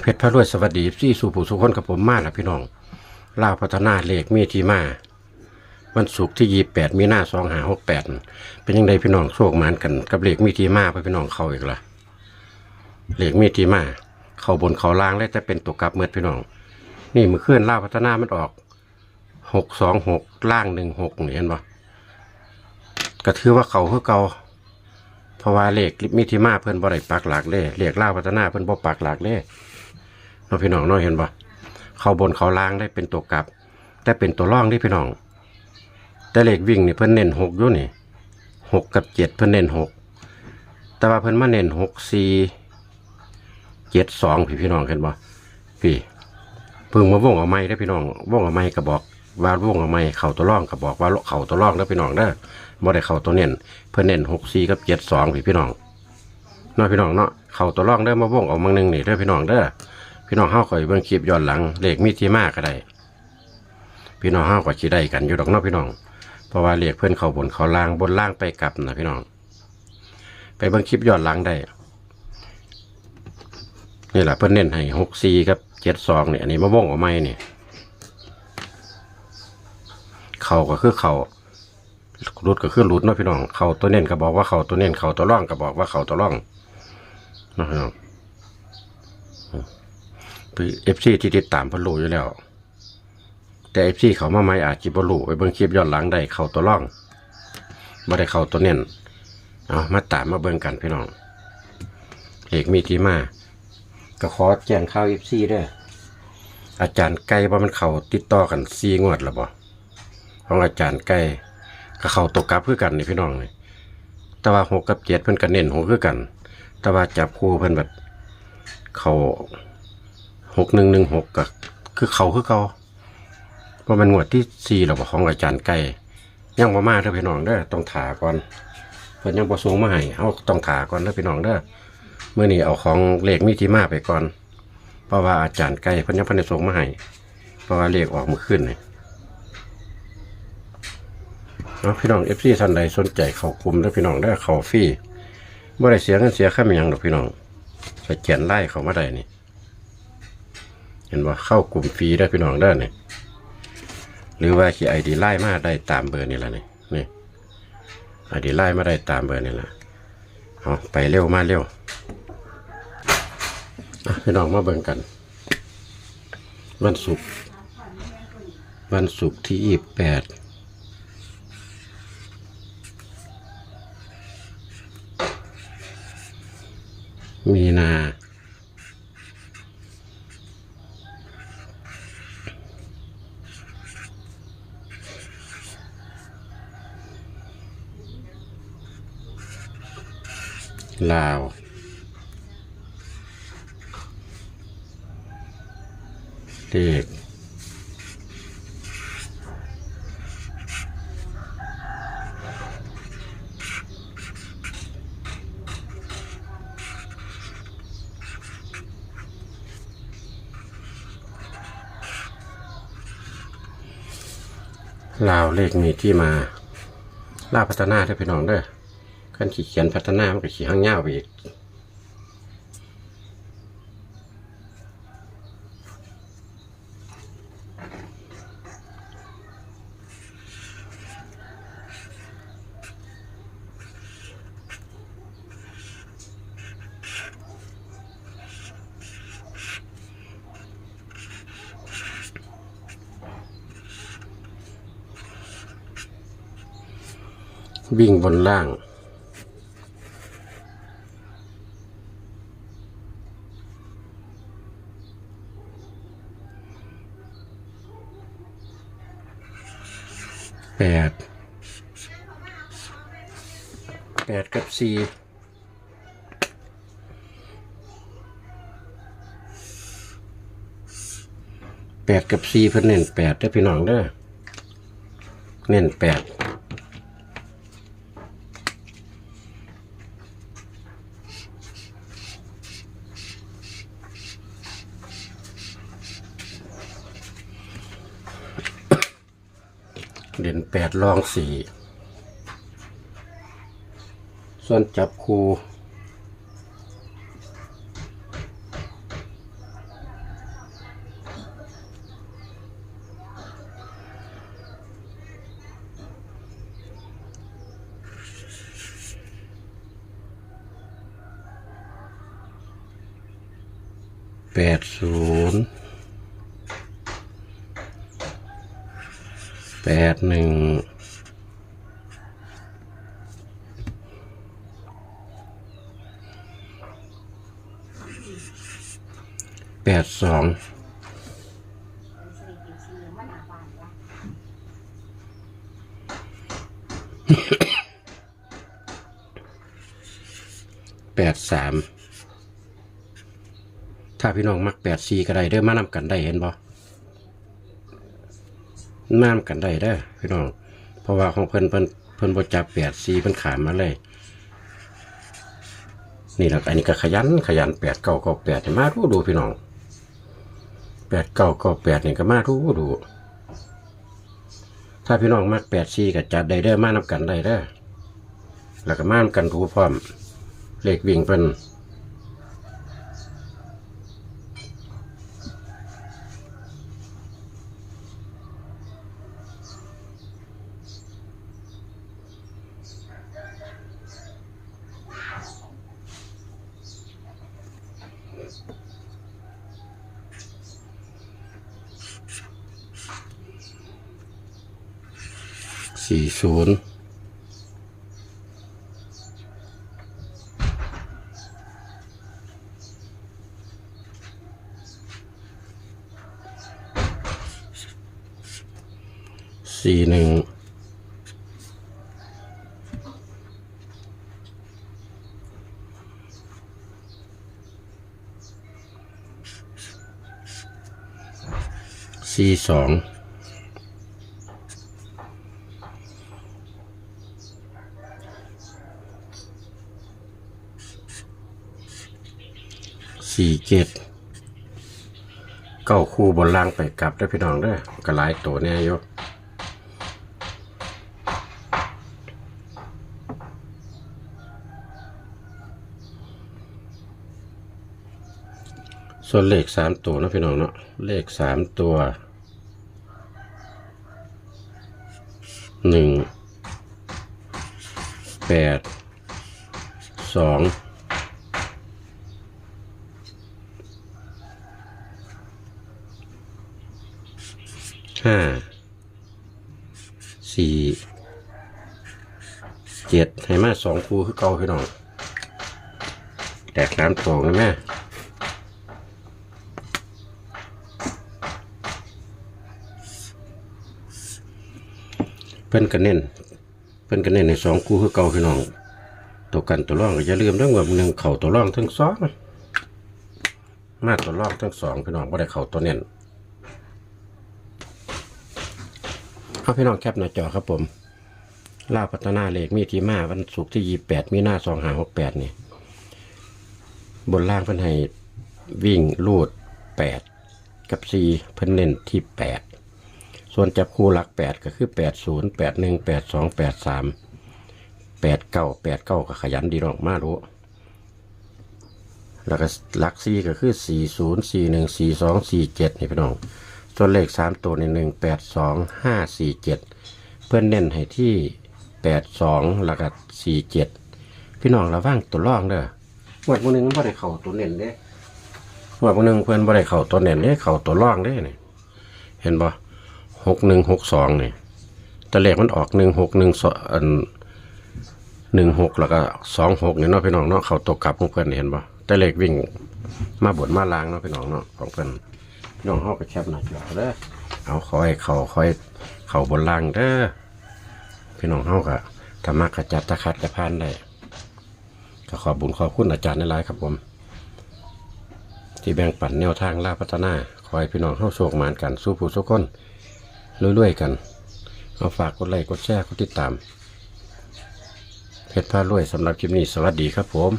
เพชรพระรวยสวัสดีซี่สู่ผู้สุขคนกับผมมาแล้วพี่น้องล่าพัฒนาเลขมีที่มาวันศุกร์ที่ยี่แปดมีหน้าสองหาหกแปดเป็นยังไงพี่น้องโชคหมานกันกับเลขมีที่มาไปพี่น้องเขาอีกละเลขมีที่มา เขาบนเขาล่างแล้วจะเป็นตัวกลับเมื่อพี่น้อง นี่มือเคลื่อนล่าพัฒนามันออกหกสองหกล่างหนึ่งหกเห็นปะก็ถือว่าเขาคือเกาเพราะว่าเลขมิติมาเพิ่อนบ่ได้ปักหลักเล่เลขล่าพัฒนาเพิ่อนบ่ปักหลักเล่ เนาะพี่น้องเนาะเห็นบ่เขาบนเขาล่างได้เป็นตัวกลับ แต่เป็นตัวร่องที่พี่น้อง แต่เลขวิ่งนี่เพิ่นเน้นหกอยู่นี่หกกับเจ็ดเพิ่นเน้นหกแต่ว่าเพิ่นมาเน้นหกสี่เจ็ดสองพี่พี่น้องเห็นบ่พี่เพิ่งมาวงเอาไม้ได้พี่น้องวงเอาไม้ก็บอกว่าวงเอาไม้เข่าตัวร่องก็บอกว่าเข่าตัวร่องเด้อพี่น้องเด้บ่ได้เข่าตัวเน้นเพิ่นเน้นหกสี่กับเจ็ดสองพี่พี่น้องเนาะพี่น้องเนาะเข่าตัวร่องเด้มาวงเอามังหนึงนี่เด้พี่น้องเด้อ พี่น้องเฮาข่อยเบิ่งคลิปย้อนหลังเลขมีที่มาก็ได้ พี่น้องเฮาก็สิได้กันอยู่ดอกเนาะพี่น้อง เพราะว่าเรียกเพื่อนเขาบนเขาล่างบนล่างไปกลับนะพี่น้อง ไปเบิ่งคลิปย้อนหลังได้นี่แหละเพื่อนเน้นให้หกสี่กับเจ็ดสองเนี่ยอันนี้มะม่วงออกไม้เนี่ยเขาก็คือเขารุดก็คือรุดเนาะพี่น้อง เขาตัวเน้นก็บอกว่าเขาตัวเน้นเขาตัวร่องก็บอกว่าเขาตัวร่องนะพี่น้อง เอฟซีที่ติดตามพันรู้อยู่แล้ว แต่เอฟซีเขามาใหม่อาจจิบรูไปเบิ่งคลิปย้อนหลังได้เข้าตัวร่องไม่ได้เข้าตัวเน้นเอามาตามมาเบิ่งกันพี่น้องเอกมีที่มาก็ขอแจ้งข่าวเอฟซีด้วยอาจารย์ไก่ว่ามันเขาติดต่อกันซีงวดแล้วบ่ของอาจารย์ไก่ก็เขาตกกลับคือกันนี่พี่น้องนี่แต่ว่าหกกับเจ็ดเพิ่นก็เน้นหกคือกัน แต่ว่าจับคู่เพิ่นแบบเขา หกหนึ่งหนึ่งหกก็คือเขาคือเขาว่ามันงวดที่สี่หรอของอาจารย์ไก่ยังบ่มาเด้อพี่น้องเด้อต้องถาก่อนเพิ่นยังบ่ส่งมาให้เฮาต้องถาก่อนเด้อพี่น้องเด้อมื้อนี้เอาของเลขมีที่มาไปก่อน เพราะว่าอาจารย์ไก่เพิ่นยังบ่ได้ส่งมาให้เพราะว่าเลขออกมื่อคืนนี่เนาะพี่น้อง FC ท่านใดสนใจเข้ากลุ่มเด้อพี่น้องเด้อเข้าฟรีบ่ได้เสียเงินเสียค่าหยังดอกพี่น้องสแกนไล่เข้ามาได้นี่ เห็นว่าเข้ากลุ่มฟรีได้พี่น้องเด้อนี่หรือว่าขีไอดีไล่มาได้ตามเบอร์นี่แหละนี่นี่ไอดีไล่มาได้ตามเบอร์นี่แหละเอาไปเร็วมาเร็วพี่น้องมาเบิ่งกัน วันศุกร์วันศุกร์ที่ยี่สิบแปดมีนา ลาวเลขลาวเลขมีที่มาลาพัฒนาได้พี่น้องเด้อ ขั้นขีเขียนพัฒนามันก็ขีห้างเงาไปอีกวิ่งบนล่าง แปดแปดกับสี่แปดกับสี่เพิ่นเน้นแปดได้อพี่น้องเด้อเน้นแปด ดรองสี่ส่วนจับคูแปดศูนย์ แปดหนึ่งแปดสองแปดสามถ้าพี่น้องมักแปดซีก็ได้เด้อมานำกันได้เห็นบ่ น้ำกันได้เด้อพี่น้อง เพราะว่าของเพิ่นเพิ่นเพิ่นบ่จับแปดซีเพิ่นขามมาเลย นี่แหละอันนี้ก็ขยันขยันแปดเก้าเก้าแปดมาดูดูพี่น้องแปดเก้าเก้าแปดนี่ก็มาดูดู ถ้าพี่น้องมักแปดซีก็จัดได้เด้อมานำกันได้เด้อแล้วก็มานกันถูพร้อมเลขวิ่งเพิ่น สี่ศูนย์สี่หนึ่งสี่สอง สี่ เจ็ดเก้าคู่บนล่างไปกลับได้พี่น้องเด้อก็หลายตัวแน่ยกส่วนเลขสามตัวนะพี่น้องเนาะเลขสามตัวหนึ่งแปดสอง ห้าสี่ เจ็ดให้มาสองคู่คือเก่าพี่น้อง แตกน้ำตรงนะแม่เพิ่นกันเน้นเพิ่นกันเน้นในสองคู่คือเก่าพี่น้องตัวกันตัวร่องก็อย่าลืมเรื่องว่าหนึ่งเข่าตัวร่องทั้งสองมาตัวร่องทั้งสองพี่น้องไม่ได้เข่าตัวเน้นเอาพี่น้องแคปหน้าจอครับผม ลาพัฒนาเลขมีที่มาวันศุกร์ที่ยี่แปดมีหน้าสองหาหกแปดนี่บนล่างเพิ่นให้วิ่งลูดแปดกับสี่เพิ่นเน้นที่แปดส่วนจับคู่หลักแปดก็คือแปดศูนย์แปดหนึ่งแปดสองแปดสามแปดเก้าแปดเก้าก็ขยันดีน้องมารู้แล้วก็หลักสี่ก็คือสี่ศูนย์สี่หนึ่งสี่สองสี่เจ็ดนี่พี่น้องส่วนเลขสามตัวในหนึ่งแปดสองห้าสี่เจ็ดเพื่อนเน้นให้ที่ แปดสองแล้วก็สี่เจ็ดพี่น้องระว่างตัวร่องเด้อหมวดมือหนึ่งบ่ได้เข่าตัวเน้นเด้หมวดมือหนึ่งเพื่อนบ่ได้เข่าตัวเน้นเด้เข่าตัวร่องเด้นี่เห็นบ่หกหนึ่งหกสองนี่แตะเลขมันออกหนึ่งหกหนึ่งสอันหนึ่งหกแล้วก็สองหกเนี่ยเนาะพี่น้องเนาะเข่าตัวกลับของเพื่อนเห็นบ่แต่เลขวิ่งมาบนมาล้างเนาะพี่น้องเนาะของเพื่อนพี่น้องเข้าไปแคปหน้าจอเด้อเอาคอยเขาคอยเขาบนล่างเด้อ พี่น้องเข้าก็ธรรมะขจัดตะคัดกระพานได้ก็ขอบุญขอบคุณอาจารย์ในหลายครับผม ที่แบ่งปันแนวทางล่าพัฒนา คอยพี่น้องเข้าโชคหมานกันสู้ผู้สู้คนรวยๆกันเอาฝากกดไลค์กดแชร์กดติดตามเพชรพารวยสำหรับคลิปนี้สวัสดีครับผม